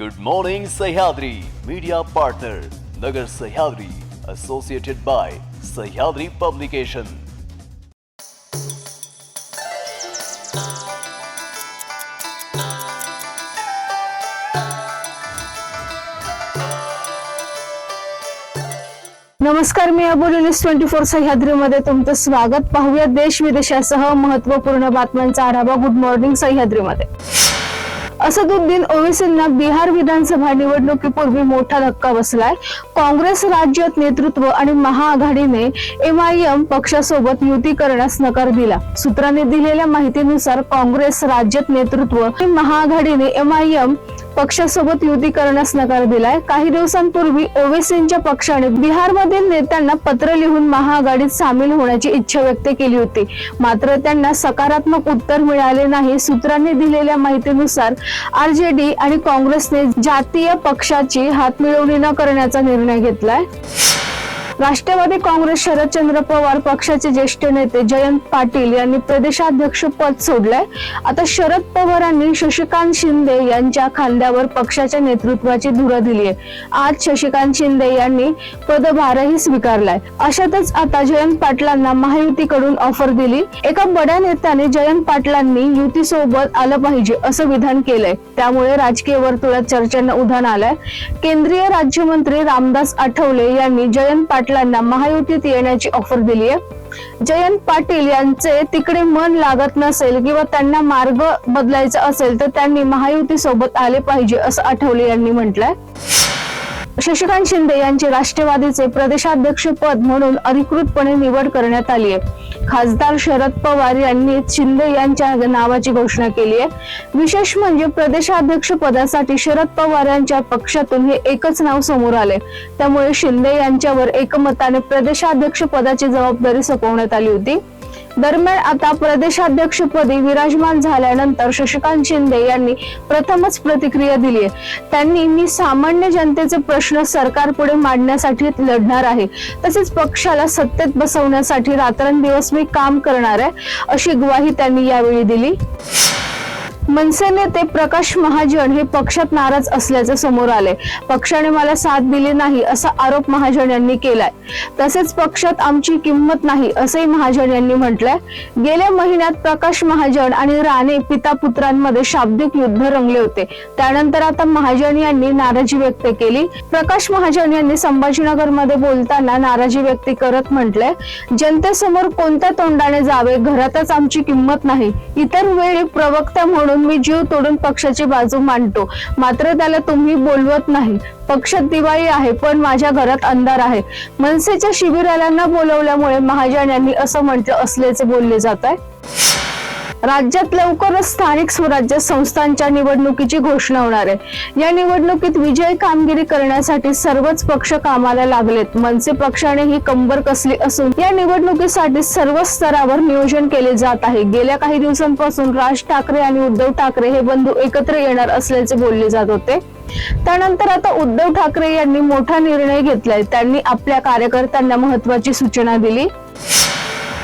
Good morning Sahyadri media partner Nagar Sahyadri associated by Sahyadri publication नमस्कार मी Aboli news twenty four सह्याद्रीमध्ये तुमचं स्वागत. पाहूया देश विदेशासह महत्त्वपूर्ण बातम्यांचा आढावा. गुड मॉर्निंग सह्याद्रीमध्ये. असदुद्दीन ओवेसींना बिहार विधानसभा निवडणुकीपूर्वी मोठा धक्का बसलाय. काँग्रेस राज्यात नेतृत्व आणि महाआघाडीने एम आय एम पक्षासोबत युती करण्यास नकार दिला. सूत्रांनी दिलेल्या माहितीनुसार काँग्रेस राज्यात नेतृत्व आणि महाआघाडीने एम आय एम पक्षासोबत युती करण्यास नकार दिलाय. काही दिवसांपूर्वी ओवेसींच्या पक्षाने बिहारमधील नेत्यांना पत्र लिहून महाआघाडीत सामील होण्याची इच्छा व्यक्त केली होती. मात्र त्यांना सकारात्मक उत्तर मिळाले नाही सूत्रांनी दिलेल्या माहितीनुसार आरजेडी आणि काँग्रेसने जातीय पक्षाची हातमिळवणी न करण्याचा निर्णय घेतलाय. राष्ट्रवादी काँग्रेस शरदचंद्र पवार पक्षाचे ज्येष्ठ नेते जयंत पाटील यांनी प्रदेशाध्यक्ष पद सोडलंय. आता शरद पवारांनी शशिकांत शिंदे यांच्या खांद्यावर पक्षाच्या नेतृत्वाची धुरा दिली आहे आज शशिकांत शिंदे यांनी पदभारही स्वीकारलाय. अशातच आता जयंत पाटलांना महायुतीकडून ऑफर दिली. एका बड्या नेत्याने जयंत पाटलांनी युतीसोबत आलं पाहिजे असं विधान केलंय. त्यामुळे राजकीय वर्तुळात चर्चांना उधाण आलंय. केंद्रीय राज्यमंत्री रामदास आठवले यांनी जयंत पाटलांना महायुतीत येण्याची ऑफर दिली आहे जयंत पाटील यांचे तिकडे मन लागत नसेल किंवा त्यांना मार्ग बदलायचा असेल तर त्यांनी महायुती सोबत आले पाहिजे असं आठवले यांनी म्हटलंय. शशिकांत शिंदे यांची राष्ट्रवादीचे प्रदेशाध्यक्ष पद म्हणून अधिकृतपणे निवड करण्यात आली आहे. खासदार शरद पवार यांनी शिंदे यांच्या नावाची घोषणा केली आहे. विशेष म्हणजे प्रदेशाध्यक्ष पदासाठी शरद पवार यांच्या पक्षातून हे एकच नाव समोर आले त्यामुळे शिंदे यांच्यावर एकमताने प्रदेशाध्यक्ष पदाची जबाबदारी सोपवण्यात आली होती. दरम्यान आता प्रदेशाध्यक्षपदी विराजमान झाल्यानंतर शशिकांत शिंदे यांनी प्रथमच प्रतिक्रिया दिली आहे. त्यांनी मी सामान्य जनतेचे प्रश्न सरकारपुढे मांडण्यासाठी लढणार आहे. तसेच पक्षाला सत्तेत बसवण्यासाठी रात्रंदिवस मी काम करणार आहे अशी ग्वाही त्यांनी यावेळी दिली. मनसे नेते प्रकाश महाजन हे पक्षात नाराज असल्याचे समोर आले पक्षाने मला साथ दिली नाही असा आरोप महाजन यांनी केलाय. तसेच पक्षात आमची किंमत नाही असंही महाजन यांनी म्हटलंय. गेल्या महिन्यात प्रकाश महाजन आणि राणे पिता पुत्रांमध्ये शाब्दिक युद्ध रंगले होते. त्यानंतर आता महाजन यांनी नाराजी व्यक्त केली. प्रकाश महाजन यांनी संभाजीनगरमध्ये बोलताना नाराजी व्यक्त करत म्हटलंय जनतेसमोर कोणत्या तोंडाने जावे? घरातच आमची किंमत नाही. इतर वेळी प्रवक्ता म्हणून मी जीव तोडून पक्षाची बाजू मांडतो. मात्र त्याला तुम्ही बोलवत नाही. पक्षात दिवाळी आहे पण माझ्या घरात अंधार आहे. मनसेच्या शिबिराला न बोलवल्यामुळे महाजन यांनी असं म्हटलं असल्याचे बोलले जात आहे. राज्यात लवकरच स्थानिक स्वराज्य संस्थांच्या निवडणुकीची घोषणा होणार आहे. या निवडणुकीत विजय कामगिरी करण्यासाठी सर्वच पक्ष कामाला लागलेत. मनसे पक्षाने ही कंबर कसली असून या निवडणुकीसाठी सर्व स्तरावर नियोजन केले जात आहे. गेल्या काही दिवसांपासून राज ठाकरे आणि उद्धव ठाकरे हे बंधू एकत्र येणार असल्याचे बोलले जात होते. त्यानंतर आता उद्धव ठाकरे यांनी मोठा निर्णय घेतलाय. त्यांनी आपल्या कार्यकर्त्यांना महत्वाची सूचना दिली.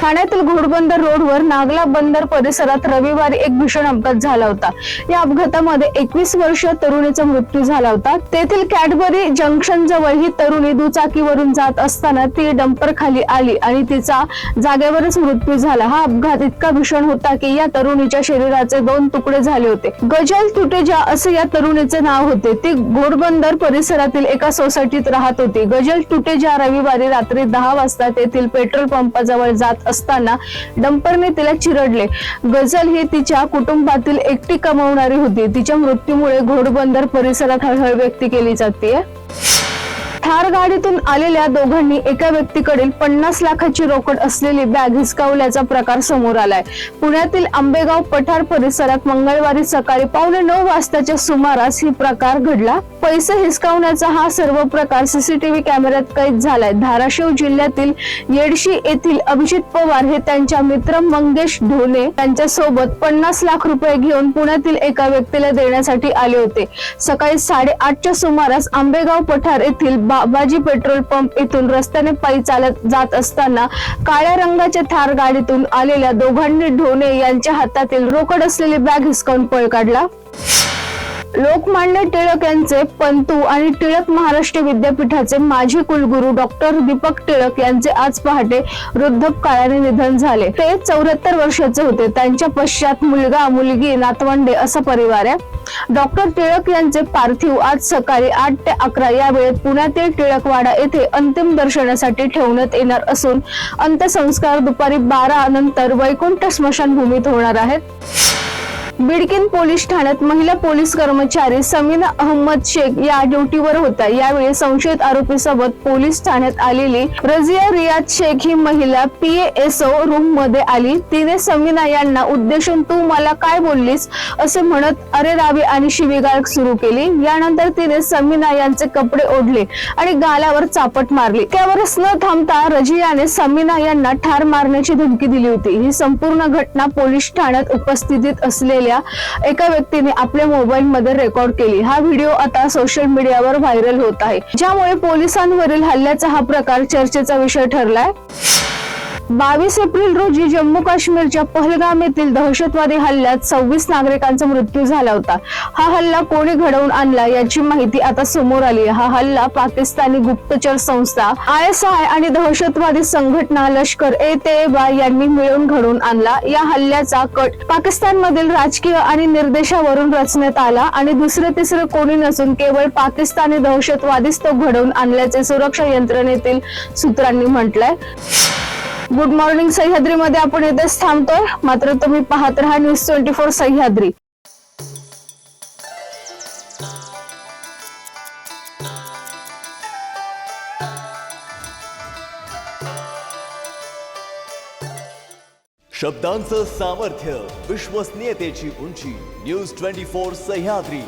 ठाण्यातील घोडबंदर रोडवर नागला बंदर परिसरात रविवारी एक भीषण अपघात झाला होता. या अपघातामध्ये एकवीस वर्षीय तरुणीचा मृत्यू झाला होता. तेथील कॅडबरी जंक्शन जवळ ही तरुणी दुचाकीवरून जात असताना ती डंपर खाली आली आणि तिचा जागेवरच मृत्यू झाला. हा अपघात इतका भीषण होता की या तरुणीच्या शरीराचे दोन तुकडे झाले होते. गजल तुटेजा असे या तरुणीचे नाव होते. ती घोडबंदर परिसरातील एका सोसायटीत राहत होती. गजल तुटेजा रविवारी रात्री दहा वाजता तेथील पेट्रोल पंपाजवळ जात असताना डंपरने तिला चिरडले. गझल ही तिच्या कुटुंबातील एकटी कमावणारी होती. तिच्या मृत्यूमुळे घोडबंदर परिसरात हळहळ व्यक्त केली जाते. थार गाडीतून आलेल्या दोघांनी एका व्यक्तीकडील पन्नास लाखाची रोकड असलेली बॅग हिसकावल्याचा प्रकार समोर आलाय. पुण्यातील आंबेगाव पठार परिसरात मंगळवारी सकाळी पावणे नऊ वाजताच्या सुमारास ही प्रकार घडला. पैसे हिसकावण्याचा हा सर्व प्रकार सीसीटीव्ही कॅमेऱ्यात कैद झालाय. धाराशिव जिल्ह्यातील येडशी येथील अभिजित पवार हे त्यांच्या मित्र मंगेश ढोले यांच्या सोबत पन्नास लाख रुपये घेऊन पुण्यातील एका व्यक्तीला देण्यासाठी आले होते. सकाळी साडेआठच्या सुमारास आंबेगाव पठार येथील बाबाजी पेट्रोल पंप येथून रस्त्याने पायी चालत जात असताना काळ्या रंगाच्या थार गाडीतून आलेल्या दोघांनी ढोणे यांच्या हातातील रोकड असलेली बॅग हिसकावून पळ काढला. लोकमान्य टिळक यांचे पंतू आणि टिळक महाराष्ट्र विद्यापीठाचे माजी कुलगुरू डॉक्टर दीपक टिळक यांचे आज पहाटे वृद्धपकाळाने निधन झाले. ते चौऱ्याहत्तर वर्षाचे होते. त्यांच्या पश्चात मुलगा मुलगी नातवंडे असा परिवार आहे. डॉक्टर टिळक यांचे पार्थिव आज सकाळी आठ ते अकरा या वेळेत पुण्यातील टिळकवाडा येथे अंतिम दर्शनासाठी ठेवण्यात येणार असून अंत्यसंस्कार दुपारी बारा नंतर वैकुंठ स्मशानभूमीत होणार आहेत. बिडकिन पोलीस ठाण्यात महिला पोलीस कर्मचारी समीना अहमद शेख या ड्युटीवर होता यावेळी संशयित आरोपीसोबत पोलीस ठाण्यात आलेली रजिया रियाद शेख ही महिला पीएसओ रूममध्ये आली. तिने समीना यांना उद्देशून तू मला काय बोललीस? असे म्हणत अरे रावी आणि शिवीगाळ सुरू केली. यानंतर तिने समीना यांचे कपडे ओढले आणि गालावर चापट मारली. त्यावरच न थांबता रजियाने समीना यांना ठार मारण्याची धमकी दिली होती. ही संपूर्ण घटना पोलीस ठाण्यात उपस्थितीत प्रक्रिया एका व्यक्तीने आपल्या मोबाईल मध्ये रेकॉर्ड केली. हा व्हिडिओ आता सोशल मीडियावर व्हायरल होत आहे. ज्यामुळे पोलिसांवरील हल्ल्याचा हा प्रकार चर्चेचा विषय ठरलाय. बावीस एप्रिल रोजी जम्मू काश्मीरच्या पहलगाम येथील दहशतवादी हल्ल्यात सव्वीस नागरिकांचा मृत्यू झाला होता. हा हल्ला कोणी घडवून आणला याची माहिती आता समोर आली हा हल्ला पाकिस्तानी गुप्तचर संस्था आय एस आय आणि दहशतवादी संघटना लष्कर ए तेबा यांनी मिळून घडवून आणला. या हल्ल्याचा कट पाकिस्तानमधील राजकीय आणि निर्देशावरून रचण्यात आला आणि दुसरे तिसरे कोणी नसून केवळ पाकिस्तानी दहशतवादीच तो घडवून आणल्याचे सुरक्षा यंत्रणेतील सूत्रांनी म्हटलंय. गुड मॉर्निंग सह्याद्रीमध्ये आपण येथेच थांबतोय. मात्र तुम्ही पाहत राहा न्यूज ट्वेंटी फोर सह्याद्री. शब्दांचं सामर्थ्य विश्वसनीयतेची उंची न्यूज ट्वेंटी फोर सह्याद्री.